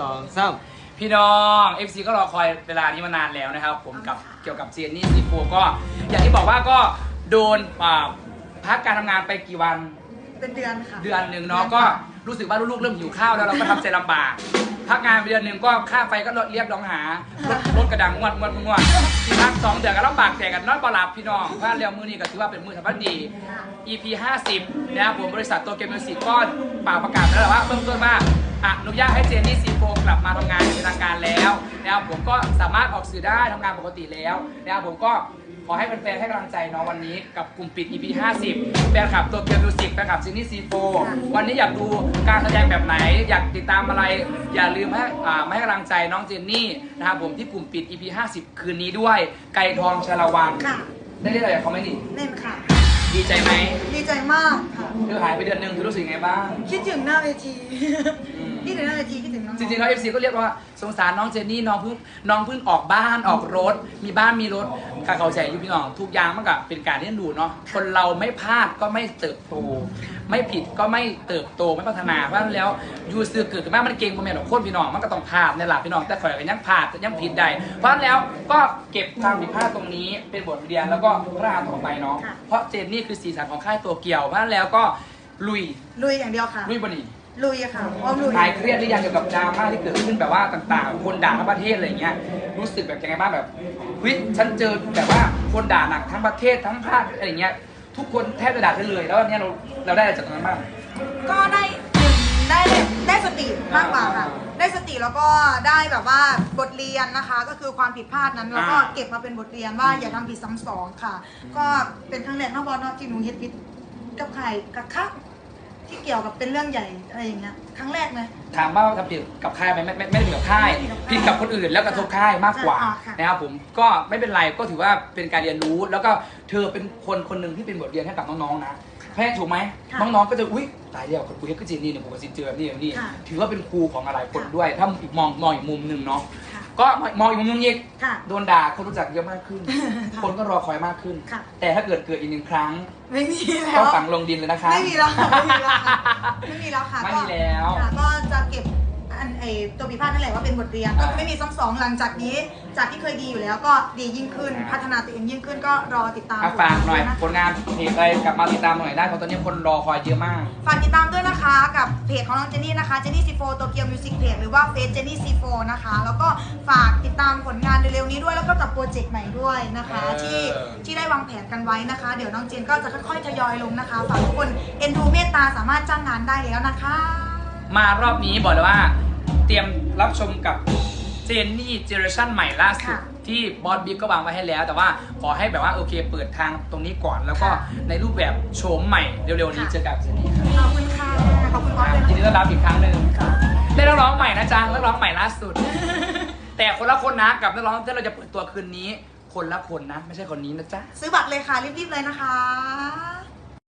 สองสามพี่น้อง FC ก็รอคอยเวลานี้มานานแล้วนะครับ ผมกับเกี่ยวกับเจนนี่ซีโฟก็ อย่างที่บอกว่าก็โดนอ่าพักการทำงานไปกี่วัน เป็นเดือนค่ะเดือนหนึ่งเนาะก็รู้สึกว่าลูกๆเริ่มหิวข้าวแล้วเราก็ทำใจลำบากพักงานไปเดือนหนึ่งก็ค่าไฟก็เรียกร้องหารถรถกระดังงวดงวดงวดที่พักสองเดือนก็ลำบากแต่กันนอนปลาหลับพี่น้องเพราะฉะนั้นแล้วมือนี้ก็ถือว่าเป็นมือทำพันดี EP 50 นะครับผมบริษัทตัวเกมมิวสิกก็เป่ากประกาศไปแล้วแหละว่าเบื้องต้นว่า อนุญาตให้เจนนี่ซีโฟกลับมาทำงานเป็นทางการแล้วนะครับผมก็สามารถออกสื่อได้ทำงานปกติแล้วนะครับผมก็ขอให้แฟนๆให้กำลังใจน้องวันนี้กับกลุ่มปิด EP 50 แฟนคลับตัวเกมมิวสิกแฟนคลับเจนนี่ซีโฟวันนี้อยากดูการแสดงแบบไหน อยากติดตามอะไร อย่าลืมให้อ่ามาให้กำลังใจน้องเจนนี่นะครับผมที่กลุ่มปิด EP 50 คืนนี้ด้วย ไก่ทองชาละวันค่ะได้เล่นอะไรกับเขาไหมนี่เล่นค่ะ ดีใจไหมดีใจมากค่ะ เธอหายไปเดือนหนึ่งเธอรู้สึกไงบ้าง คิดถึงหน้าเวทีอืมคิดถึงหน้าเวทีคิดถึงน้องๆจริงๆแล้วเอฟซีก็เรียกว่าสงสารน้องเจนนี่น้องเพิ่งน้องเพิ่งออกบ้านออกรถ มีบ้านมีรถการเข้าใจอยู่พี่น้องทุกอย่างมันก็เป็นการเรียนรู้เนาะคนเราไม่พลาดก็ไม่เติบโต ไม่ผิดก็ไม่เติบโตไม่พัฒนาเพราะฉะนั้นแล้วอยูซื้อเกิดขึ้นมามันเก่งกว่าแม่หรอกคนพี่น้องมันก็ต้องพลาดในหลักพี่น้องแต่ข่อยก็ยังพลาดยังผิดได้เพราะฉะนั้นแล้วก็เก็บความผิดพลาดตรงนี้เป็นบทเรียนแล้วก็พัฒนาต่อไปเนาะเพราะเจนนี่คือสีสันของค่ายตัวเกี่ยวเพราะฉะนั้นแล้วก็ลุยลุยอย่างเดียวค่ะ ลุยบนี่ลุยอะค่ะเพราะลุย หายเครียดหรือยังเกี่ยวกับดราม่าที่เกิดขึ้นแบบว่าต่างๆ คนด่าทั้งประเทศอะไรเงี้ยรู้สึกแบบยังไงบ้างแบบเฮ้ยฉันเจอแบบว่าคนด่าหนักทั้งประเทศทั้งภาคอะไรเงี้ยทุกคนแทบจะด่าฉันเลย แล้วอันเนี้ยเราเราได้อะไรจากตรงนั้นบ้าง ก็ได้หนึ่งได้ แล้วก็ได้แบบว่าบทเรียนนะคะ ก็คือความผิดพลาดนั้นแล้วก็อ่า เก็บมาเป็นบทเรียนว่าอย่าทำผิดซ้ำสองค่ะ ก็เป็นครั้งแรกนอกบอลนอกที่หนูเฮ็ดผิดกับใครกับข้าที่เกี่ยวกับเป็นเรื่องใหญ่อะไรอย่างเงี้ยครั้งแรกไหมถามว่าทำผิดกับค่ายไหมไม่ไม่ไม่ได้ผิดกับค่ายไม่ได้ผิดกับค่ายผิดกับคนอื่นแล้วกระทบค่ายมากกว่าอ่าค่ะ นะครับผมก็ไม่เป็นไรก็ถือว่าเป็นการเรียนรู้ แล้วก็เธอเป็นคนคนหนึ่งที่เป็นบทเรียนให้กับน้องๆนะ แพ้ถูกไหมค่ะน้องๆก็จะอุ้ยตายแล้วคนกูเฮ็ดก็จีนนี่เนี่ยผมก็จีนเจอแบบนี้แบบนี้ค่ะถือว่าเป็นครูของอะไรคนค่ะ ด้วย ถ้าอีกมองมองอีกมุมหนึ่งเนาะค่ะก็มองอีกมุมหนึงอีกค่ะ โดนด่าคนรู้จักเยอะมากขึ้น ค่ะคนก็รอคอยมากขึ้น ค่ะ แต่ถ้าเกิดเกิดอีกหนึ่งครั้งไม่มีแล้ก็วฝังลงดินเลยนะคะ ไม่มีแล้วค่ะ ไม่มีแล้วค่ะ ไม่มีแล้วค่ะ ไม่ก็มีแล้ว ค่ะก็จะเก็บ อันไอตัวผิดพลาดนั่นแหละว่าเป็นบทเรียนก็อ่าไม่มีซ้ำสองหลังจากนี้ จากที่เคยดีอยู่แล้วก็ดียิ่งขึ้นอ่าพัฒนาตัวเองยิ่งขึ้นก็รอติดตามอะฝากหน่อยะคะผลงานเพจอะไรกลับมาติดตามหน่อยได้เพราะตอนนี้คนรอคอยเยอะมาก ฝากติดตามด้วยนะคะกับเพจของน้องเจนนี่นะคะเจนนี่ซีโฟโตเกียวมิวสิกเพจหรือว่าเฟซเจนนี่ซีโฟนะคะ แล้วก็ฝากติดตามผลงานเร็วๆนี้ด้วยแล้วก็กับโปรเจกต์ใหม่ด้วยนะคะเออที่ที่ได้วางแผนกันไว้นะคะ เดี๋ยวน้องเจนก็จะค่อยๆทยอยลงนะคะฝากทุกคนเอ็นดูเมตตาสามารถจ้างงานได้แล้วนะคะ มารอบนี้บอกเลยว่าเตรียมรับชมกับเจนนี่เจเนอเรชันใหม่ล่าสุด ค่ะที่บอสบิ๊กก็วางไว้ให้แล้ว แต่ว่าขอให้แบบว่าโอเคเปิดทางตรงนี้ก่อน แล้วก็ค่ะในรูปแบบโฉมใหม่เร็วๆนี้ค่ะ เจอกับเจนนี่ครับขอบคุณค่ะ ขอบคุณบอสด้วยยินดีนะต้อนรับอีกครั้งหนึ่งได้นักร้องใหม่นะจ๊ะนักร้องใหม่ล่าสุด แต่คนละคนนะกับนักร้องที่เราจะเปิดตัวคืนนี้ คนละคนนะ ไม่ใช่คนนี้นะจ๊ะ ซื้อบัตรเลยค่ะ รีบๆเลยนะคะ